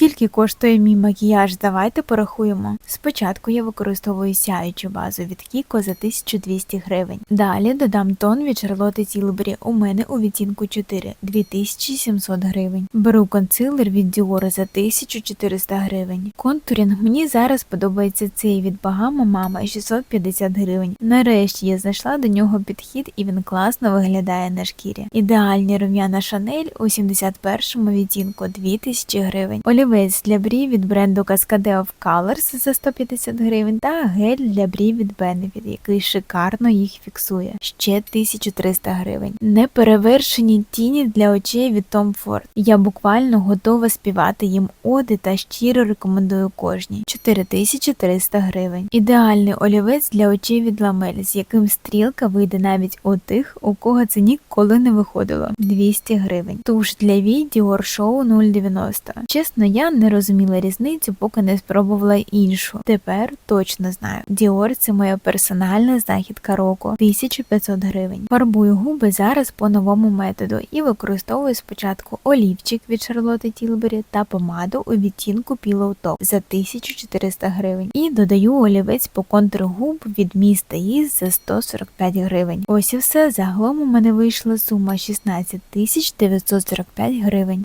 Скільки коштує мій макіяж? Давайте порахуємо. Спочатку я використовую сяючу базу від Kiko за 1200 гривень. Далі додам тон від Charlotte Tilbury. У мене у відтінку 4 2700 гривень. Беру консилер від Dior за 1400 гривень. Контурінг мені зараз подобається цей від Bahama Mama 650 гривень. Нарешті я знайшла до нього підхід і він класно виглядає на шкірі. Ідеальні рум'яна Chanel у 71 му відтінку 2000 гривень. Олівець для брів від бренду Cascade of Colors за 150 гривень та гель для брів від Benefit, який шикарно їх фіксує. Ще 1300 гривень. Неперевершені тіні для очей від Tom Ford. Я буквально готова співати їм оди та щиро рекомендую кожній. 4300 гривень. Ідеальний олівець для очей від Ламель, з яким стрілка вийде навіть у тих, у кого це ніколи не виходило. 200 гривень. Туш для вій Dior Show 090. Чесно, я не розуміла різницю, поки не спробувала іншу. Тепер точно знаю. Dior – це моя персональна знахідка року. 1500 гривень. Фарбую губи зараз по новому методу і використовую спочатку олівчик від Charlotte Tilbury та помаду у відтінку Pillow Top за 1400 гривень. І додаю олівець по контуру губ від міста Із за 145 гривень. Ось і все. Загалом у мене вийшла сума 16 945 гривень.